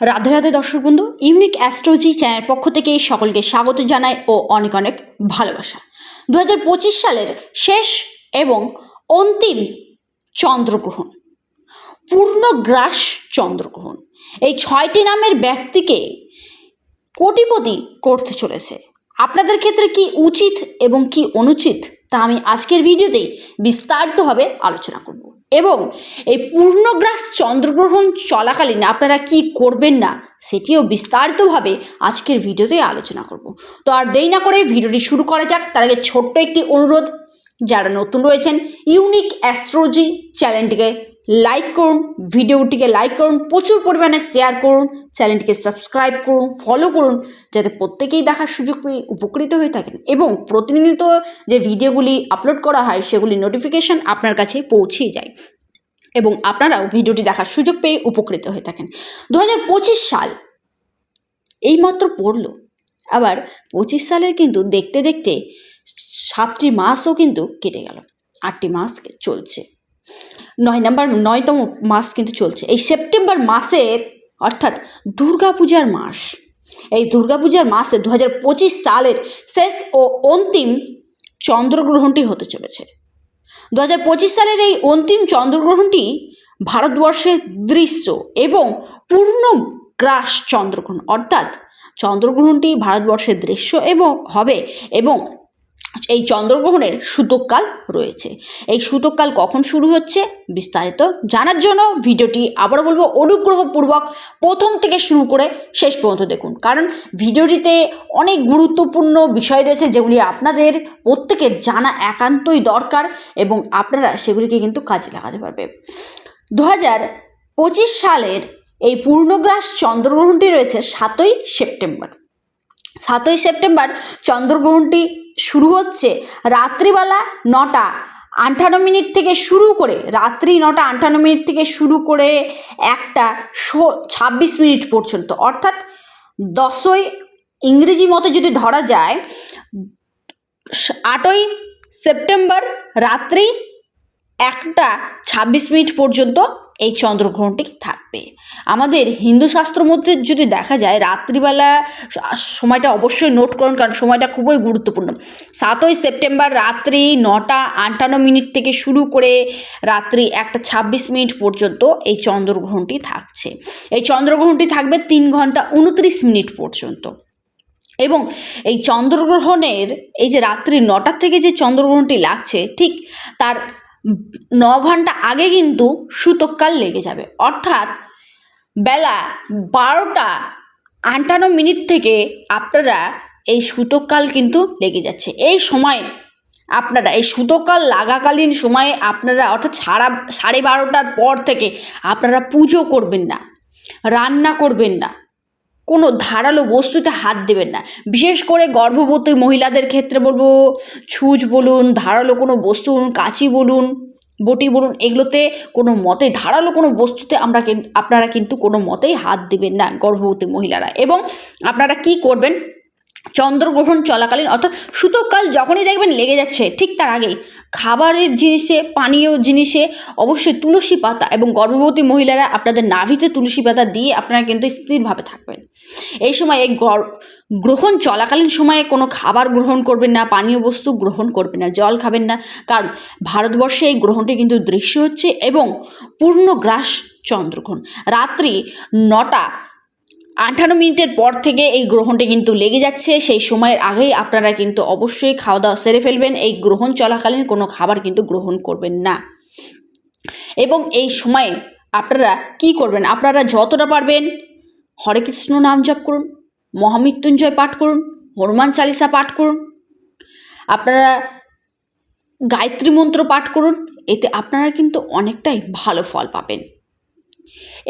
রাধে রাধে দর্শক বন্ধু unique astrology channel পক্ষ থেকে সকলকে স্বাগত জানাই ও অনেক অনেক ভালোবাসা। দু হাজার পঁচিশ সালের শেষ এবং অন্তিম চন্দ্রগ্রহণ, পূর্ণগ্রাস চন্দ্রগ্রহণ। এই ছয়টি নামের ব্যক্তিকে কোটিপতি করতে চলেছে। আপনাদের ক্ষেত্রে কি উচিত এবং কি অনুচিত তা আমি আজকের ভিডিওতেই বিস্তারিতভাবে আলোচনা করব। এবং এই পূর্ণগ্রাস চন্দ্রগ্রহণ চলাকালীন আপনারা কি করবেন না, সেটিও বিস্তারিতভাবে আজকের ভিডিওতে আলোচনা করব। তো আর দেরি না করে ভিডিওটি শুরু করা যাক। তার আগে ছোট্ট একটি অনুরোধ, যারা নতুন রয়েছেন, ইউনিক অ্যাস্ট্রোলজি চ্যানেলটিকে লাইক করুন, ভিডিওটিকে লাইক করুন, প্রচুর পরিমাণে শেয়ার করুন চ্যানেলটিকে সাবস্ক্রাইব করুন ফলো করুন, যাতে প্রত্যেকেই দেখার সুযোগ পেয়ে উপকৃত হয়ে থাকেন। এবং প্রতিনিয়ত যে ভিডিওগুলি আপলোড করা হয়, সেগুলি নোটিফিকেশান আপনার কাছে পৌঁছে যায়। এবং আপনারাও ভিডিওটি দেখার সুযোগ পেয়ে উপকৃত হয়ে থাকেন। দু হাজার পঁচিশ সাল এইমাত্র পড়ল। আবার পঁচিশ সালের কিন্তু দেখতে দেখতে সাতটি মাসও কিন্তু কেটে গেল। আটটি মাস চলছে। নয় নাম্বার, নয়তম মাস কিন্তু চলছে। এই সেপ্টেম্বর মাসের অর্থাৎ দুর্গাপূজার মাস, এই দুর্গাপূজার মাসে দু হাজার পঁচিশ সালের শেষ ও অন্তিম চন্দ্রগ্রহণটি হতে চলেছে। দু হাজার পঁচিশ সালের এই অন্তিম চন্দ্রগ্রহণটি ভারতবর্ষের দৃশ্য এবং পূর্ণ গ্রাস চন্দ্রগ্রহণ, অর্থাৎ চন্দ্রগ্রহণটি ভারতবর্ষের দৃশ্য এবং হবে এবং এই চন্দ্রগ্রহণের সূতককাল রয়েছে। এই সূতককাল কখন শুরু হচ্ছে বিস্তারিত জানার জন্য ভিডিওটি আবারও বলব অনুগ্রহপূর্বক প্রথম থেকে শুরু করে শেষ পর্যন্ত দেখুন। কারণ ভিডিওটিতে অনেক গুরুত্বপূর্ণ বিষয় রয়েছে যেগুলি আপনাদের প্রত্যেকের জানা একান্তই দরকার এবং আপনারা সেগুলিকে কিন্তু কাজে লাগাতে পারবে। দু হাজার পঁচিশ সালের এই পূর্ণগ্রাস চন্দ্রগ্রহণটি রয়েছে সাতই সেপ্টেম্বর। সাতই সেপ্টেম্বর চন্দ্রগ্রহণটি শুরু হচ্ছে রাত্রিবেলা নটা আটান্ন মিনিট থেকে শুরু করে, রাত্রি নটা আটান্ন মিনিট থেকে শুরু করে একটা ছাব্বিশ মিনিট পর্যন্ত। অর্থাৎ দশই ইংরেজি মতে যদি ধরা যায়, আটই সেপ্টেম্বর রাত্রি একটা ছাব্বিশ মিনিট পর্যন্ত এই চন্দ্রগ্রহণটি থাকবে। আমাদের হিন্দু শাস্ত্র মধ্যে যদি দেখা যায়, রাত্রিবেলা সময়টা অবশ্যই নোট করুন কারণ সময়টা খুবই গুরুত্বপূর্ণ। সাতই সেপ্টেম্বর রাত্রি নটা আটান্ন মিনিট থেকে শুরু করে রাত্রি একটা ছাব্বিশ মিনিট পর্যন্ত এই চন্দ্রগ্রহণটি থাকছে। এই চন্দ্রগ্রহণটি থাকবে তিন ঘণ্টা উনত্রিশ মিনিট পর্যন্ত। এবং এই চন্দ্রগ্রহণের এই যে রাত্রি নটার থেকে যে চন্দ্রগ্রহণটি লাগছে, ঠিক তার ন ঘণ্টা আগে কিন্তু সূতককাল লেগে যাবে। অর্থাৎ বেলা বারোটা আটান্ন মিনিট থেকে আপনারা এই সূতককাল কিন্তু লেগে যাচ্ছে। এই সময় আপনারা, এই সূতকাল লাগাকালীন সময়ে আপনারা, অর্থাৎ সারা, সাড়ে বারোটার পর থেকে আপনারা পুজো করবেন না, রান্না করবেন না। কোনো ধারালো বস্তুতে হাত দেবেন না। বিশেষ করে গর্ভবতী মহিলাদের ক্ষেত্রে বলব, ছুঁচ বলুন, ধারালো কোনো বস্তু কাঁচি বলুন, বটি বলুন, এগুলোতে কোনো মতে, ধারালো কোনো বস্তুতে আমরা আপনারা কিন্তু কোনো মতেই হাত দেবেন না গর্ভবতী মহিলারা। এবং আপনারা কি করবেন? চন্দ্রগ্রহণ চলাকালীন, অর্থাৎ সুতোকাল যখনই দেখবেন লেগে যাচ্ছে, ঠিক তার আগেই। খাবারের জিনিসে, পানীয় জিনিসে অবশ্যই তুলসী পাতা এবং গর্ভবতী মহিলারা আপনাদের নাভিতে তুলসী পাতা দিয়ে আপনারা কিন্তু স্থিরভাবে থাকবেন। এই সময় এই গ্রহণ চলাকালীন সময়ে কোনো খাবার গ্রহণ করবেন না, পানীয় বস্তু গ্রহণ করবেন না, জল খাবেন না। কারণ ভারতবর্ষে এই গ্রহণটি কিন্তু দৃশ্য হচ্ছে এবং পূর্ণ গ্রাস চন্দ্রগ্রহণ। রাত্রি নটা আঠারো মিনিটের পর থেকে এই গ্রহণটি কিন্তু লেগে যাচ্ছে। সেই সময়ের আগেই আপনারা কিন্তু অবশ্যই খাওয়া দাওয়া সেরে ফেলবেন। এই গ্রহণ চলাকালীন কোনো খাবার কিন্তু গ্রহণ করবেন না। এবং এই সময়ে আপনারা কি করবেন? আপনারা যতটা পারবেন হরে কৃষ্ণ নাম জপ করুন, মহামৃত্যুঞ্জয় পাঠ করুন, হনুমান চালিসা পাঠ করুন, আপনারা গায়ত্রী মন্ত্র পাঠ করুন, এতে আপনারা কিন্তু অনেকটাই ভালো ফল পাবেন।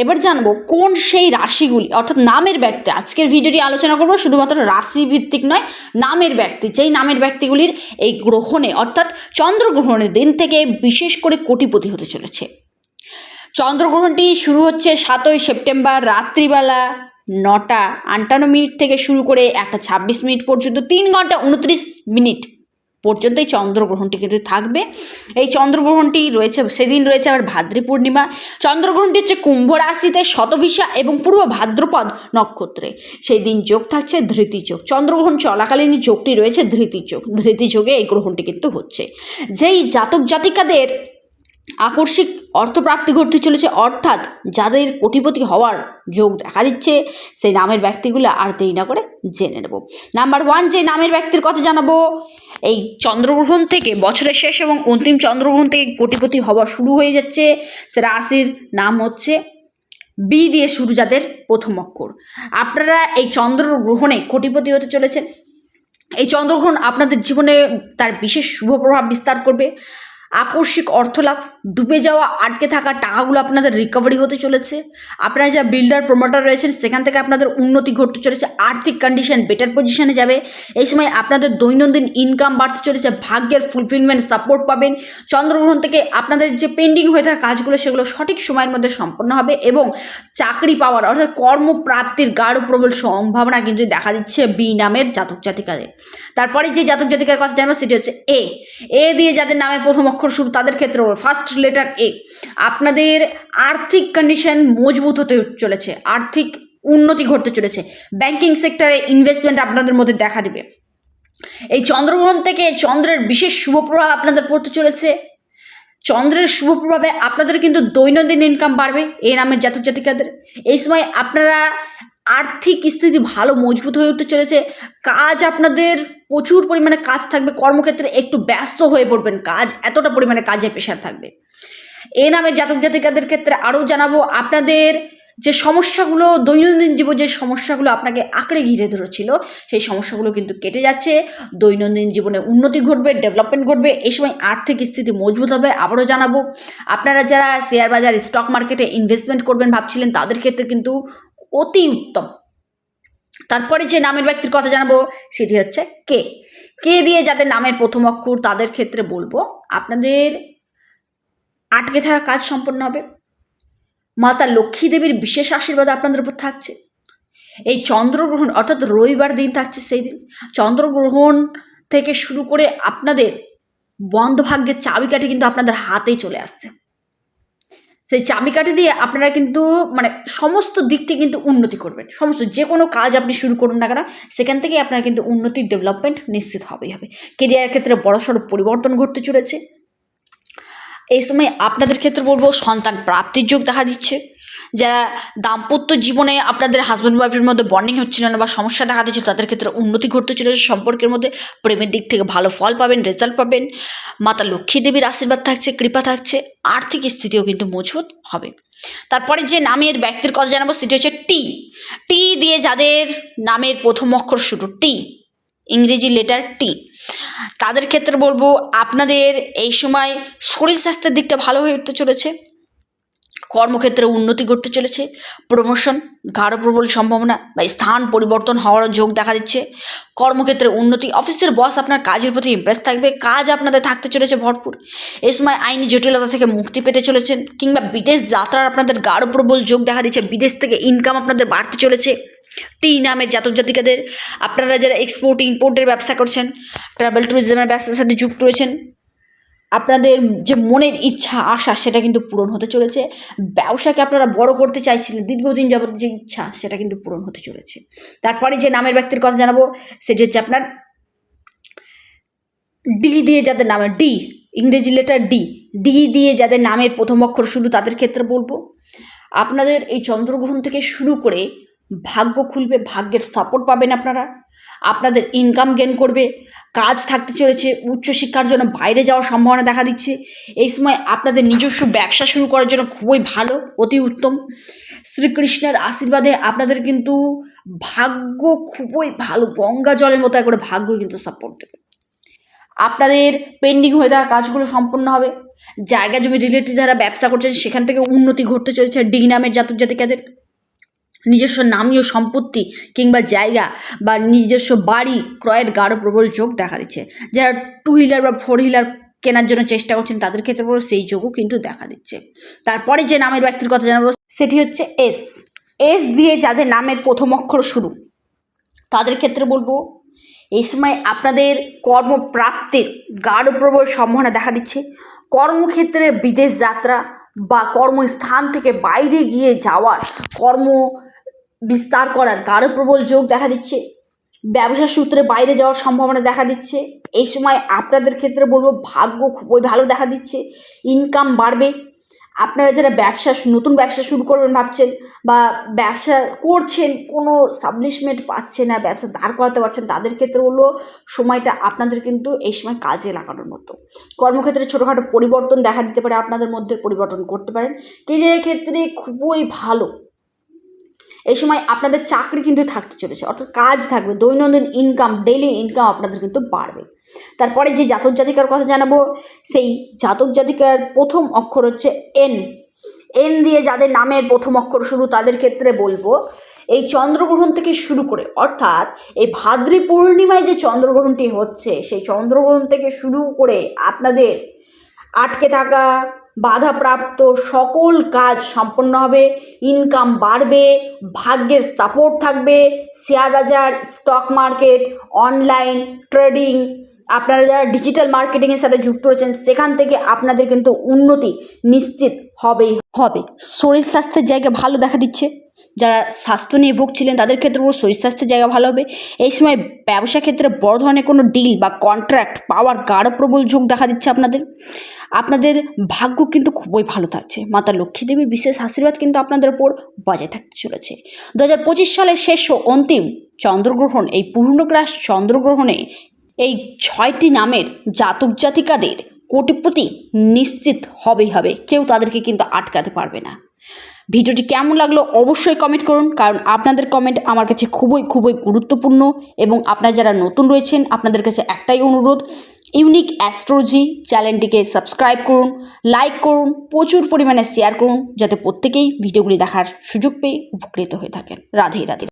এবার জানব কোন সেই রাশিগুলি, অর্থাৎ নামের ব্যক্তি। আজকের ভিডিওটি আলোচনা করব শুধুমাত্র রাশি ভিত্তিক নয়, নামের ব্যক্তি। যেই নামের ব্যক্তিগুলির এই গ্রহণে, অর্থাৎ চন্দ্রগ্রহণের দিন থেকে বিশেষ করে কোটিপতি হতে চলেছে। চন্দ্রগ্রহণটি শুরু হচ্ছে সাতই সেপ্টেম্বর রাত্রিবেলা নটা, আটান্ন মিনিট থেকে শুরু করে একটা ছাব্বিশ মিনিট পর্যন্ত, তিন ঘণ্টা উনত্রিশ মিনিট। পর্যন্ত এই চন্দ্রগ্রহণটি কিন্তু থাকবে। এই চন্দ্রগ্রহণটি রয়েছে, সেদিন রয়েছে আবার ভাদ্রী পূর্ণিমা। চন্দ্রগ্রহণটি হচ্ছে কুম্ভ রাশিতে শতভিসা এবং পূর্ব ভাদ্রপদ নক্ষত্রে। সেই দিন যোগ থাকছে ধৃতি যোগ। চন্দ্রগ্রহণ চলাকালীন যোগটি রয়েছে ধৃতি যোগ। ধৃতি যোগে এই গ্রহণটি কিন্তু হচ্ছে। যেই জাতক জাতিকাদের আকস্মিক অর্থপ্রাপ্তি ঘটতে চলেছে, অর্থাৎ যাদের কোটিপতি হওয়ার যোগ দেখা দিচ্ছে, সেই নামের ব্যক্তিগুলো আর দেরি না করে জেনে নেব। নাম্বার ওয়ান যে নামের ব্যক্তির কথা জানাব, এই চন্দ্রগ্রহণ থেকে বছরের শেষ এবং অন্তিম চন্দ্রগ্রহণ থেকে কোটিপতি হওয়া শুরু হয়ে যাচ্ছে। সে রাশির নাম হচ্ছে বি দিয়ে শুরু যাদের প্রথম অক্ষর। আপনারা এই চন্দ্রগ্রহণে কোটিপতি হতে চলেছেন। এই চন্দ্রগ্রহণ আপনাদের জীবনে তার বিশেষ শুভ প্রভাব বিস্তার করবে। আকস্মিক অর্থলাভ, ডুবে যাওয়া, আটকে থাকা টাকাগুলো আপনাদের রিকভারি হতে চলেছে। আপনারা যা বিল্ডার প্রমোটার রয়েছেন, সেখান থেকে আপনাদের উন্নতি ঘটতে চলেছে, আর্থিক কন্ডিশন বেটার পজিশনে যাবে। এই সময় আপনাদের দৈনন্দিন ইনকাম বাড়তে চলেছে, ভাগ্যের ফুলফিলমেন্ট সাপোর্ট পাবেন। চন্দ্রগ্রহণ থেকে আপনাদের যে পেন্ডিং হয়ে থাকা কাজগুলো, সেগুলো সঠিক সময়ের মধ্যে সম্পন্ন হবে এবং চাকরি পাওয়ার অর্থাৎ কর্মপ্রাপ্তির গাঢ় প্রবল সম্ভাবনা কিন্তু দেখা দিচ্ছে বি নামের জাতক জাতিকাদের। তারপরে যে জাতক জাতিকার কথা জানব, সেটি হচ্ছে এ এ দিয়ে যাদের নামে প্রথম অক্ষর শুরু তাদের ক্ষেত্রে ফার্স্ট লেটার এ আপনাদের আর্থিক কন্ডিশন মজবুত হতে চলেছে। আর্থিক উন্নতি ঘটতে চলেছে। ব্যাংকিং সেক্টরে ইনভেস্টমেন্ট আপনাদের মধ্যে দেখা দিবে। এই চন্দ্রগ্রহণ থেকে চন্দ্রের বিশেষ শুভ প্রভাব আপনাদের পড়তে চলেছে। চন্দ্রের শুভ প্রভাবে আপনাদের কিন্তু দৈনন্দিন ইনকাম বাড়বে। এই নামের জাতক জাতিকাদের। এই সময় আপনারা আর্থিক স্থিতি ভালো মজবুত হয়ে উঠতে চলেছে। কাজ আপনাদের প্রচুর পরিমাণে কাজ থাকবে, কর্মক্ষেত্রে একটু ব্যস্ত হয়ে পড়বেন কাজ, এতটা পরিমাণে কাজের প্রেশার থাকবে। এই নামে জাতক জাতিকাদের ক্ষেত্রে আরও জানাব, আপনাদের যে সমস্যাগুলো, দৈনন্দিন জীবন যে সমস্যাগুলো আপনাকে আঁকড়ে ঘিরে ধরেছিল, সেই সমস্যাগুলো কিন্তু কেটে যাচ্ছে। দৈনন্দিন জীবনে উন্নতি ঘটবে ডেভেলপমেন্ট ঘটবে এই সময় আর্থিক স্থিতি মজবুত হবে, আবারও জানাব। আপনারা যারা শেয়ার বাজার স্টক মার্কেটে ইনভেস্টমেন্ট করবেন ভাবছিলেন, তাদের ক্ষেত্রে কিন্তু অতি উত্তম। তারপরে যে নামের ব্যক্তির কথা জানাব, সেটি হচ্ছে কে। কে দিয়ে যাদের নামের প্রথম অক্ষর তাদের ক্ষেত্রে বলব, আপনাদের আটকে থাকা কাজ সম্পন্ন হবে। মাতা লক্ষ্মী দেবীর বিশেষ আশীর্বাদ আপনাদের উপর থাকছে। এই চন্দ্রগ্রহণ, অর্থাৎ রবিবার দিন থাকছে সেই দিন। চন্দ্রগ্রহণ থেকে শুরু করে আপনাদের বন্ধ ভাগ্যের চাবিকাঠি কিন্তু আপনাদের হাতেই চলে আসছে। সেই চাবিকাঠি দিয়ে আপনারা কিন্তু মানে সমস্ত দিক থেকে কিন্তু উন্নতি করবেন। সমস্ত যে কোনো কাজ আপনি শুরু করুন না কেন, সেখান থেকে আপনার কিন্তু উন্নতির ডেভেলপমেন্ট নিশ্চিত হবেই, হবে। কেরিয়ারের ক্ষেত্রে বড়সড় পরিবর্তন ঘটতে চলেছে। এই সময় আপনাদের ক্ষেত্রে বলব, সন্তান প্রাপ্তির যোগ দেখা দিচ্ছে। যারা দাম্পত্য জীবনে আপনাদের হাজব্যান্ড ওয়াইফের মধ্যে বন্ডিং হচ্ছিল না বা সমস্যা দেখা দিচ্ছে তাদের ক্ষেত্রে উন্নতি ঘটতে চলেছে সম্পর্কের মধ্যে প্রেমের দিক থেকে ভালো ফল পাবেন রেজাল্ট পাবেন। মাতা লক্ষ্মী দেবীর আশীর্বাদ থাকছে, কৃপা থাকছে, আর্থিক স্থিতিও কিন্তু মজবুত হবে। তারপরে যে নামের ব্যক্তির কথা জানাব, সেটি হচ্ছে টি টি দিয়ে যাদের নামের প্রথম অক্ষর শুরু টি ইংরেজি লেটার টি তাদের ক্ষেত্রে বলব, আপনাদের এই সময় শরীর স্বাস্থ্যের দিকটা ভালো হয়ে উঠতে চলেছে। কর্মক্ষেত্রে উন্নতি ঘটতে চলেছে। প্রমোশন গাঢ় প্রবল সম্ভাবনা বা স্থান পরিবর্তন হওয়ার যোগ দেখা দিচ্ছে। কর্মক্ষেত্রে উন্নতি, অফিসের বস আপনার কাজের প্রতি ইমপ্রেস থাকবে, কাজ আপনাদের থাকতে চলেছে ভরপুর। এই সময় আইনি জটিলতা থেকে মুক্তি পেতে চলেছেন কিংবা বিদেশ যাত্রার আপনাদের গাঢ় প্রবল যোগ দেখা দিচ্ছে, বিদেশ থেকে ইনকাম আপনাদের বাড়তে চলেছে। টি নামের জাতক জাতিকাদের, আপনারা যারা এক্সপোর্ট ইম্পোর্টের ব্যবসা করছেন ট্রাভেল ট্যুরিজমের ব্যবসার সাথে যুক্ত রয়েছেন আপনাদের যে মনের ইচ্ছা, আশা সেটা কিন্তু পূরণ হতে চলেছে। ব্যবসাকে আপনারা বড় করতে চাইছিলেন, দীর্ঘদিন যাবত যে ইচ্ছা সেটা কিন্তু পূরণ হতে চলেছে। তারপরে যে নামের ব্যক্তির কথা জানাব, সেটি হচ্ছে আপনার ডি দিয়ে যাদের নামে ডি ইংরেজি লেটার ডি ডি দিয়ে যাদের নামের প্রথম অক্ষর শুরু তাদের ক্ষেত্রে বলব। আপনাদের এই চন্দ্রগ্রহণ থেকে শুরু করে ভাগ্য খুলবে, ভাগ্যের সাপোর্ট পাবেন আপনারা। আপনাদের ইনকাম গেন করবে, কাজ থাকতে চলেছে, উচ্চশিক্ষার জন্য বাইরে যাওয়ার সম্ভাবনা দেখা দিচ্ছে। এই সময় আপনাদের নিজস্ব ব্যবসা শুরু করার জন্য খুবই ভালো, অতি উত্তম। শ্রীকৃষ্ণের আশীর্বাদে আপনাদের কিন্তু ভাগ্য খুবই ভালো, গঙ্গা জলের মতো করে ভাগ্য কিন্তু সাপোর্ট দেবে। আপনাদের পেন্ডিং হয়ে থাকা কাজগুলো সম্পন্ন হবে। জায়গা জমি রিলেটেড যারা ব্যবসা করছেন, সেখান থেকে উন্নতি ঘটতে চলেছে ডি নামের জাতক জাতিকাদের। নিজস্ব নামীয় সম্পত্তি কিংবা জায়গা বা নিজস্ব বাড়ি ক্রয়ের গাঢ় প্রবল যোগ দেখা দিচ্ছে। যারা টু হুইলার বা ফোর হুইলার কেনার জন্য চেষ্টা করছেন, তাদের ক্ষেত্রে সেই যোগও কিন্তু দেখা দিচ্ছে। তারপরে যে নামের ব্যক্তির কথা জানাব, সেটি হচ্ছে এস এস দিয়ে যাদের নামের প্রথম অক্ষর শুরু, তাদের ক্ষেত্রে বলব, এই সময় আপনাদের কর্মপ্রাপ্তির গাঢ় প্রবল সম্ভাবনা দেখা দিচ্ছে। কর্মক্ষেত্রে বিদেশ যাত্রা বা কর্মস্থান থেকে বাইরে গিয়ে যাওয়ার কর্ম বিস্তার করার গাঢ় প্রবল যোগ দেখা দিচ্ছে, ব্যবসার সূত্রে বাইরে যাওয়ার সম্ভাবনা দেখা দিচ্ছে। এই সময় আপনাদের ক্ষেত্রে বলব, ভাগ্য খুবই ভালো দেখা দিচ্ছে ইনকাম বাড়বে। আপনারা যারা ব্যবসা নতুন ব্যবসা শুরু করবেন ভাবছেন বা ব্যবসা করছেন, কোনো সাবলিশমেন্ট পাচ্ছে না, ব্যবসা দাঁড় করাতে পারছেন, তাদের ক্ষেত্রে হলো সময়টা আপনাদের কিন্তু এই সময় কাজে লাগানোর মতো। কর্মক্ষেত্রে ছোটোখাটো পরিবর্তন দেখা দিতে পারে, আপনাদের মধ্যে পরিবর্তন করতে পারেন। কেরিয়ারের ক্ষেত্রে খুবই ভালো। এই সময় আপনাদের চাকরি কিন্তু থাকতে চলেছে, অর্থাৎ কাজ থাকবে, দৈনন্দিন ইনকাম ডেইলি ইনকাম আপনাদের কিন্তু বাড়বে। তারপরে যে জাতক জাতিকার কথা জানাব, সেই জাতক জাতিকার প্রথম অক্ষর হচ্ছে এন এন দিয়ে যাদের নামের প্রথম অক্ষর শুরু, তাদের ক্ষেত্রে বলব, এই চন্দ্রগ্রহণ থেকে শুরু করে, অর্থাৎ এই ভাদ্রী পূর্ণিমায় যে চন্দ্রগ্রহণটি হচ্ছে, সেই চন্দ্রগ্রহণ থেকে শুরু করে আপনাদের আটকে থাকা বাধাপ্রাপ্ত সকল কাজ সম্পন্ন হবে ইনকাম বাড়বে, ভাগ্যের সাপোর্ট থাকবে শেয়ার বাজার স্টক মার্কেট অনলাইন ট্রেডিং আপনারা যারা ডিজিটাল মার্কেটিংয়ের সাথে যুক্ত রয়েছেন, সেখান থেকে আপনাদের কিন্তু উন্নতি নিশ্চিত হবেই হবে। শরীর স্বাস্থ্যের জায়গা ভালো দেখা দিচ্ছে। যারা স্বাস্থ্য নিয়ে ভুগছিলেন, তাদের ক্ষেত্রে পুরো শরীর স্বাস্থ্যের জায়গা ভালো হবে। এই সময় ব্যবসা ক্ষেত্রে বড় ধরনের কোনো ডিল বা কন্ট্রাক্ট পাওয়ার গাঢ় প্রবল যোগ দেখা দিচ্ছে আপনাদের। আপনাদের ভাগ্য কিন্তু খুবই ভালো থাকছে। মাতা লক্ষ্মী দেবীর বিশেষ আশীর্বাদ কিন্তু আপনাদের ওপর বজায় থাকতে চলেছে। দু হাজার পঁচিশ সালের শেষ ও অন্তিম চন্দ্রগ্রহণ, এই পূর্ণগ্রাস চন্দ্রগ্রহণে এই ছয়টি নামের জাতক জাতিকাদের কোটিপতি নিশ্চিত হবেই হবে। কেউ তাদেরকে কিন্তু আটকাতে পারবে না। ভিডিওটি কেমন লাগল অবশ্যই কমেন্ট করুন, কারণ আপনাদের কমেন্ট আমার কাছে খুবই খুবই গুরুত্বপূর্ণ এবং আপনারা যারা নতুন রয়েছেন, আপনাদের কাছে একটাই অনুরোধ ইউনিক অ্যাস্ট্রোলজি চ্যানেলটিকে সাবস্ক্রাইব করুন, লাইক করুন, প্রচুর পরিমাণে শেয়ার করুন, যাতে প্রত্যেকেই ভিডিওগুলি দেখার সুযোগ পেয়ে উপকৃত হয়ে থাকেন। রাধে রাধে।